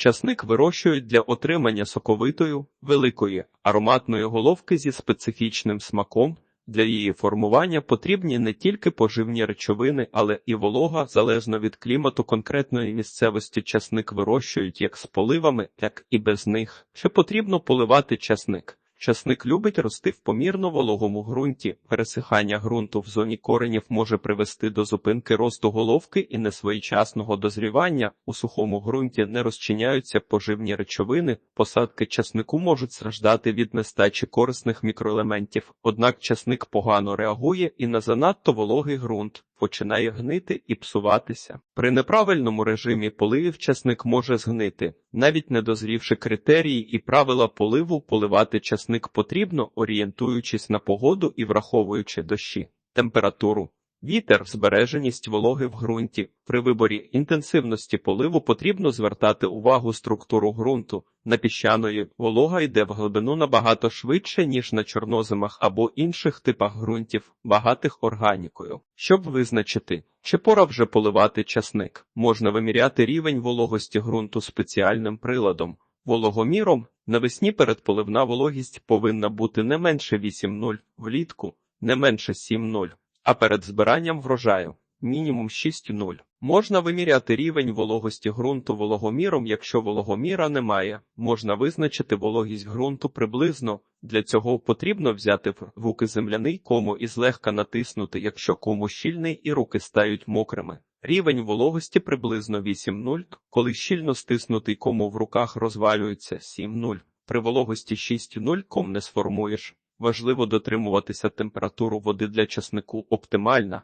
Часник вирощують для отримання соковитої, великої, ароматної головки зі специфічним смаком. Для її формування потрібні не тільки поживні речовини, але і волога, залежно від клімату конкретної місцевості. Часник вирощують як з поливами, так і без них. Ще потрібно поливати часник? Часник любить рости в помірно вологому ґрунті. Пересихання ґрунту в зоні коренів може привести до зупинки росту головки і несвоєчасного дозрівання. У сухому ґрунті не розчиняються поживні речовини. Посадки часнику можуть страждати від нестачі корисних мікроелементів. Однак часник погано реагує і на занадто вологий ґрунт. Починає гнити і псуватися. При неправильному режимі поливів часник може згнити. Навіть не дозрівши критерії і правила поливу, поливати часник потрібно, орієнтуючись на погоду і враховуючи дощі, температуру. Вітер, збереженість вологи в ґрунті. При виборі інтенсивності поливу потрібно звертати увагу структуру ґрунту. На піщаної волога йде в глибину набагато швидше, ніж на чорноземах або інших типах ґрунтів, багатих органікою. Щоб визначити, чи пора вже поливати часник, можна виміряти рівень вологості ґрунту спеціальним приладом. Вологоміром навесні передполивна вологість повинна бути не менше 8,0, влітку не менше 7,0 а перед збиранням врожаю мінімум 6,0. Можна виміряти рівень вологості ґрунту вологоміром, якщо вологоміра немає. Можна визначити вологість ґрунту приблизно. Для цього потрібно взяти в руки земляний кому і злегка натиснути, якщо кому щільний і руки стають мокрими. Рівень вологості приблизно 8,0, коли щільно стиснутий кому в руках розвалюється 7,0. При вологості 6,0 ком не сформуєш. Важливо дотримуватися температуру води для часнику оптимальна.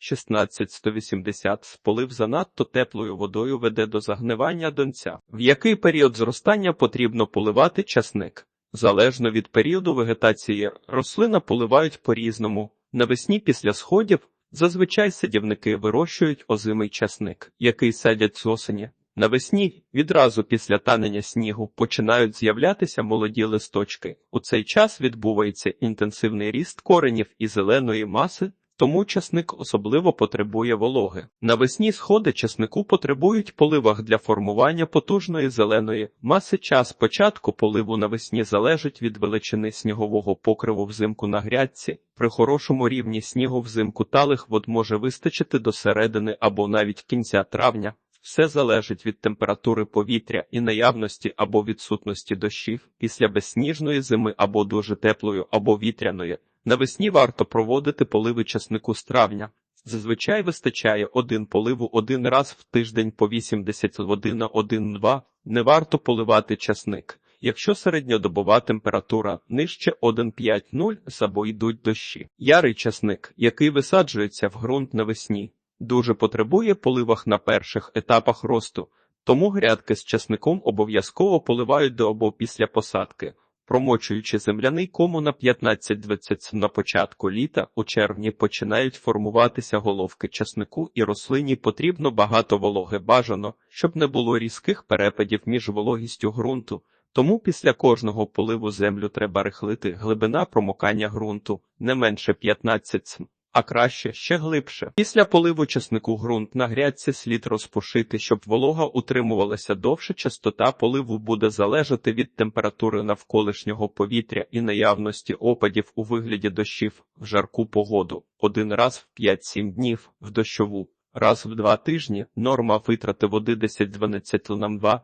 16-180 сполив занадто теплою водою веде до загнивання донця. В який період зростання потрібно поливати часник? Залежно від періоду вегетації, рослина поливають по-різному. Навесні після сходів зазвичай садівники вирощують озимий часник, який садять з осені. Навесні, відразу після танення снігу, починають з'являтися молоді листочки. У цей час відбувається інтенсивний ріст коренів і зеленої маси, тому часник особливо потребує вологи. Навесні сходи часнику потребують поливах для формування потужної зеленої маси. Час початку поливу навесні залежить від величини снігового покриву взимку на грядці. При хорошому рівні снігу взимку талих вод може вистачити до середини або навіть кінця травня. Все залежить від температури повітря і наявності або відсутності дощів після безсніжної зими або дуже теплої або вітряної. Навесні варто проводити поливи часнику з травня. Зазвичай вистачає один поливу один раз в тиждень по 80 води на 1-2. Не варто поливати часник. Якщо середньодобова температура нижче 1,5-0, або йдуть дощі. Ярий часник, який висаджується в ґрунт навесні, дуже потребує поливах на перших етапах росту, тому грядки з часником обов'язково поливають до або після посадки, промочуючи земляний кому на 15-20 на початку літа, у червні починають формуватися головки часнику і рослині потрібно багато вологи бажано, щоб не було різких перепадів між вологістю ґрунту. Тому після кожного поливу землю треба рихлити глибина промокання ґрунту не менше 15 см а краще ще глибше. Після поливу часнику ґрунт на грядці слід розпушити, щоб волога утримувалася довше. Частота поливу буде залежати від температури навколишнього повітря і наявності опадів у вигляді дощів в жарку погоду. Один раз в 5-7 днів в дощову, раз в два тижні. Норма витрати води 10-12 нам 2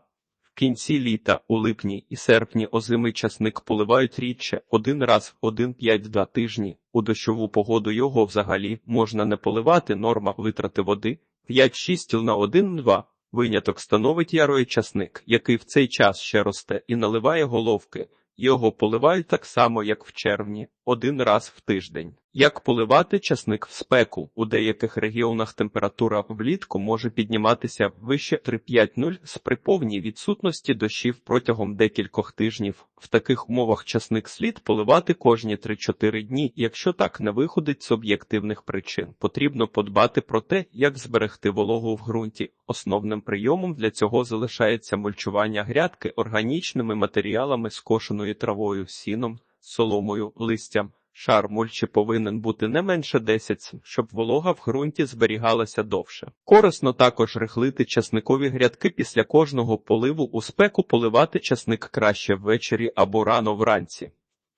кінці літа, у липні і серпні озимий часник поливають рідше один раз в один-п'ять-два тижні. У дощову погоду його взагалі можна не поливати, норма витрати води 5-6 на 1-2. Виняток становить ярої часник, який в цей час ще росте і наливає головки. Його поливають так само, як в червні, один раз в тиждень. Як поливати часник в спеку? У деяких регіонах температура влітку може підніматися вище 3-5-0 з при повній відсутності дощів протягом декількох тижнів. В таких умовах часник слід поливати кожні 3-4 дні. Якщо так не виходить з об'єктивних причин, потрібно подбати про те, як зберегти вологу в ґрунті. Основним прийомом для цього залишається мульчування грядки органічними матеріалами скошеною травою, сіном, соломою, листям Шар мульчі повинен бути не менше 10 см, щоб волога в ґрунті зберігалася довше. Корисно також рихлити часникові грядки після кожного поливу у спеку поливати часник краще ввечері або рано вранці.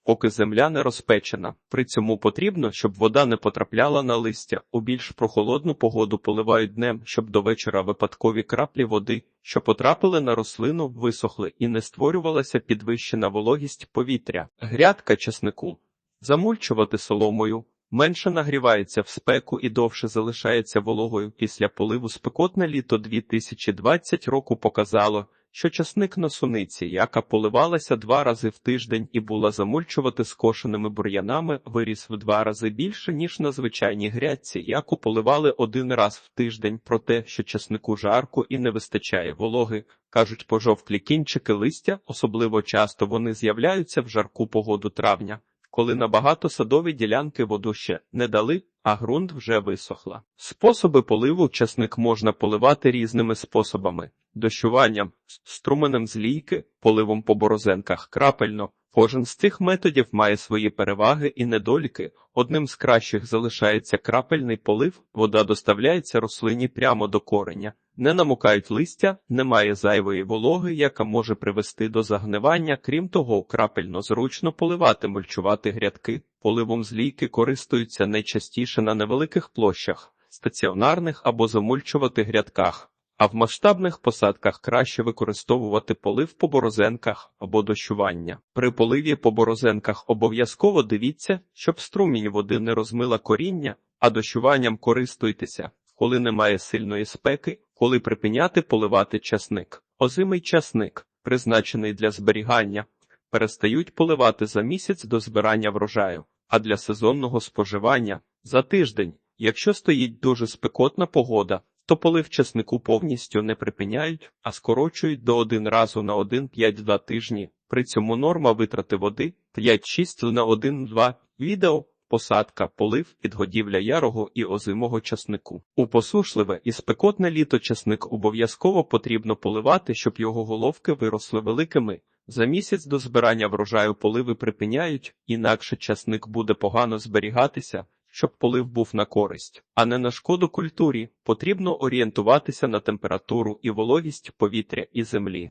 Поки земля не розпечена, при цьому потрібно, щоб вода не потрапляла на листя. У більш прохолодну погоду поливають днем, щоб до вечора випадкові краплі води, що потрапили на рослину, висохли і не створювалася підвищена вологість повітря. Грядка часнику замульчувати соломою. Менше нагрівається в спеку і довше залишається вологою після поливу спекотне літо 2020 року показало, що часник на суниці, яка поливалася два рази в тиждень і була замульчувати скошеними бур'янами, виріс в два рази більше, ніж на звичайній грядці, яку поливали один раз в тиждень про те, що часнику жарко і не вистачає вологи. Кажуть, пожовклі кінчики листя, особливо часто вони з'являються в жарку погоду травня, коли набагато садові ділянки воду ще не дали, а ґрунт вже висохла. Способи поливу часник можна поливати різними способами: дощуванням, струменем з лійки, поливом по борозенках крапельно. Кожен з цих методів має свої переваги і недоліки. Одним з кращих залишається крапельний полив, вода доставляється рослині прямо до кореня. Не намокають листя, немає зайвої вологи, яка може привести до загнивання. Крім того, крапельно зручно поливати, мульчувати грядки. Поливом з лійки користуються найчастіше на невеликих площах, стаціонарних або замульчувати грядках. А в масштабних посадках краще використовувати полив по борозенках або дощування. При поливі по борозенках обов'язково дивіться, щоб струмінь води не розмила коріння, а дощуванням користуйтеся, коли немає сильної спеки, коли припиняти поливати часник. Озимий часник, призначений для зберігання, перестають поливати за місяць до збирання врожаю, а для сезонного споживання за тиждень, якщо стоїть дуже спекотна погода то полив часнику повністю не припиняють, а скорочують до один разу на 1-5-2 тижні. При цьому норма витрати води 5-6 на 1-2 відео. Посадка, полив, підгодівля ярого і озимого часнику. У посушливе і спекотне літо часник обов'язково потрібно поливати, щоб його головки виросли великими. За місяць до збирання врожаю поливи припиняють, інакше часник буде погано зберігатися, щоб полив був на користь, а не на шкоду культурі, потрібно орієнтуватися на температуру і вологість повітря і землі.